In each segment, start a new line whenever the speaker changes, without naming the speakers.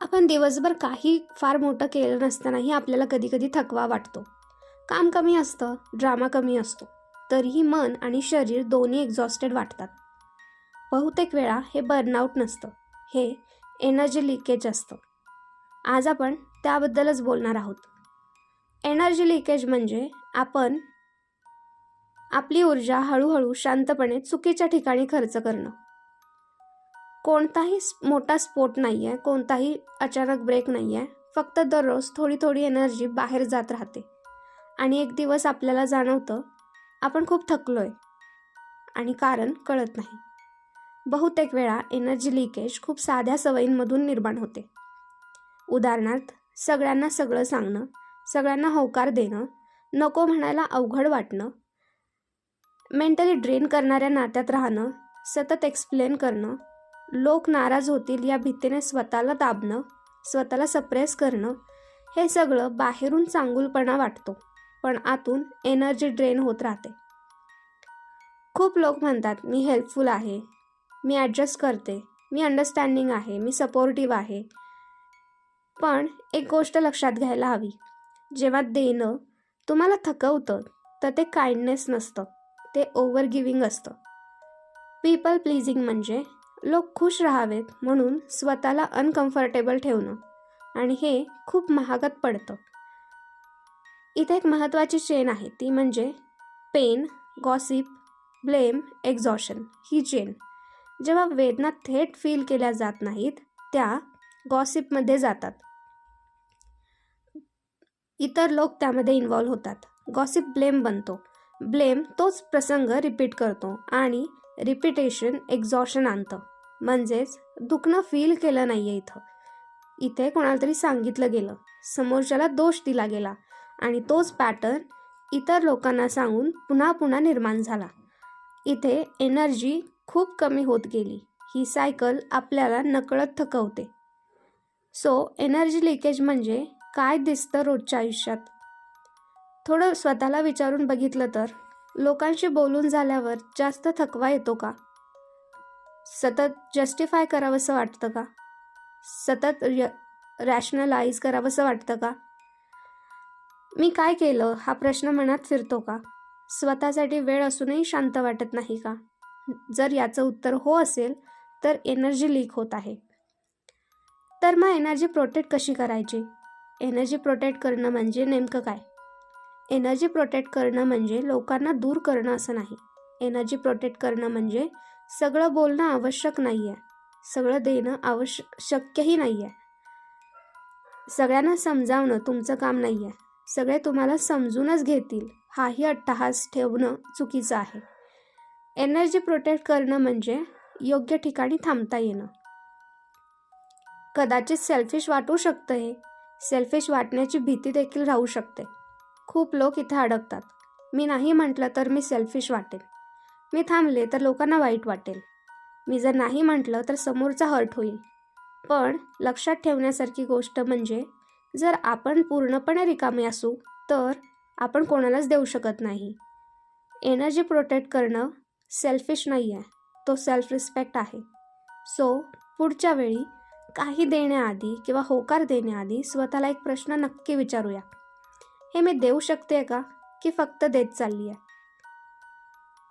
आपण दिवसभर काही फार मोठं केलं नसतानाही आपल्याला कधी कधी थकवा वाटतो. काम कमी असतं ड्रामा कमी असतो तरीही मन आणि शरीर दोन्ही एक्झॉस्टेड वाटतात. बहुतेक वेळा हे बर्नआउट नसतं हे एनर्जी लिकेज असतं. आज आपण त्याबद्दलच बोलणार आहोत. एनर्जी लिकेज म्हणजे आपण आपली ऊर्जा हळूहळू शांतपणे चुकीच्या ठिकाणी खर्च करणं. कोणताही मोठा स्फोट नाही आहे कोणताही अचानक ब्रेक नाही आहे फक्त दररोज थोडी थोडी एनर्जी बाहेर जात राहते. आणि एक दिवस आपल्याला जाणवतं आपण खूप थकलो आहे आणि कारण कळत नाही. बहुतेक वेळा एनर्जी लिकेज खूप साध्या सवयींमधून निर्माण होते. उदाहरणार्थ सगळ्यांना सगळं सांगणं सगळ्यांना होकार देणं नको म्हणायला अवघड वाटणं मेंटली ड्रेन करणाऱ्या नात्यात राहणं सतत एक्सप्लेन करणं लोक नाराज होतील या भीतीने स्वतःला दाबणं स्वतःला सप्रेस करणं हे सगळं बाहेरून चांगुलपणा वाटतो पण आतून एनर्जी ड्रेन होत राहते. खूप लोक म्हणतात मी हेल्पफुल आहे मी ॲडजस्ट करते मी अंडरस्टँडिंग आहे मी सपोर्टिव्ह आहे. पण एक गोष्ट लक्षात घ्यायला हवी. जेव्हा देणं तुम्हाला थकवतं तर ते काइंडनेस नसतं ते ओव्हर गिविंग असतं. पीपल प्लीजिंग म्हणजे लोक खुश राहावेत म्हणून स्वतःला अनकम्फर्टेबल ठेवणं आणि हे खूप महागात पडतं. इथे एक महत्त्वाची चेन आहे ती म्हणजे पेन गॉसिप ब्लेम एक्झॉशन ही चेन जेव्हा वेदना थेट फील केल्या जात नाहीत त्या गॉसिपमध्ये जातात. इतर लोक त्यामध्ये इन्वॉल्व्ह होतात. गॉसिप ब्लेम बनतो. ब्लेम तोच प्रसंग रिपीट करतो आणि रिपिटेशन एक्झॉशन आणतं. म्हणजेच दुखणं फील केलं नाही आहे इथं. इथे कोणाला तरी सांगितलं गेलं. समोरच्याला दोष दिला गेला आणि तोच पॅटर्न इतर लोकांना सांगून पुन्हा पुन्हा निर्माण झाला. इथे एनर्जी खूप कमी होत गेली. ही सायकल आपल्याला नकळत थकवते. सो एनर्जी लिकेज म्हणजे काय दिसतं रोजच्या आयुष्यात? थोडं स्वतःला विचारून बघितलं तर लोकांशी बोलून झाल्यावर जास्त थकवा येतो का? सतत जस्टिफाय करावंसं वाटतं का? सतत रॅशनलाइज करावंसं वाटतं का? मी काय केलं? हा प्रश्न मनात फिरतो का? स्वतःसाठी वेळ असूनही शांत वाटत नाही का? जर याचं उत्तर हो असेल तर एनर्जी लीक होत आहे. तर मग एनर्जी प्रोटेक्ट कशी करायची? एनर्जी प्रोटेक्ट करणं म्हणजे नेमकं काय? एनर्जी प्रोटेक्ट करणं म्हणजे लोकांना दूर करणं असं नाही. एनर्जी प्रोटेक्ट करणं म्हणजे सगळं बोलणं आवश्यक नाही आहे सगळं देणं आवश्यक शक्यही नाही आहे सगळ्यांना समजावणं तुमचं काम नाही आहे सगळे तुम्हाला समजूनच घेतील. हाही अट्टहास ठेवणं चुकीचं आहे. एनर्जी प्रोटेक्ट करणं म्हणजे योग्य ठिकाणी थांबता येणं. कदाचित सेल्फिश वाटू शकतं हे. सेल्फिश वाटण्याची भीती देखील राहू शकते. खूप लोक इथे अडकतात. मी नाही म्हटलं तर मी सेल्फिश वाटेन. मी थांबले तर लोकांना वाईट वाटेल. मी जर नाही म्हटलं तर समोरचा हर्ट होईल. पण लक्षात ठेवण्यासारखी गोष्ट म्हणजे जर आपण पूर्णपणे रिकामे असू तर आपण कोणालाच देऊ शकत नाही. एनर्जी प्रोटेक्ट करणं सेल्फिश नाही आहे तो सेल्फ रिस्पेक्ट आहे. सो पुढच्या वेळी काही देण्याआधी किंवा होकार देण्याआधी स्वतःला एक प्रश्न नक्की विचारूया. हे मी देऊ शकते का? की फक्त देत चालली आहे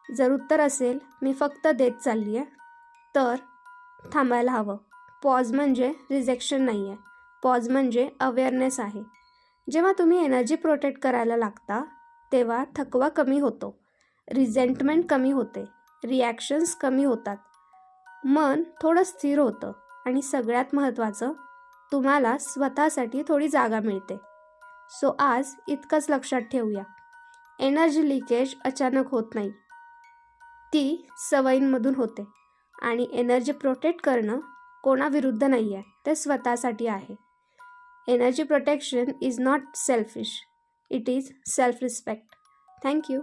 जर उत्तर असेल मी फक्त देत चालली आहे तर थांबायला हवं. पॉज म्हणजे रिजेक्शन नाही आहे पॉज म्हणजे अवेअरनेस आहे. जेव्हा तुम्ही एनर्जी प्रोटेक्ट करायला लागता तेव्हा थकवा कमी होतो. रिझेंटमेंट कमी होते. रिॲक्शन्स कमी होतात. मन थोडं स्थिर होतं आणि सगळ्यात महत्त्वाचं तुम्हाला स्वतःसाठी थोडी जागा मिळते. सो आज इतकंच लक्षात ठेवूया. एनर्जी लिकेज अचानक होत नाही. ती सवयींमधून होते आणि एनर्जी प्रोटेक्ट करणं कोणाविरुद्ध नाही आहे ते स्वतःसाठी आहे. Energy protection is not selfish it is self respect thank you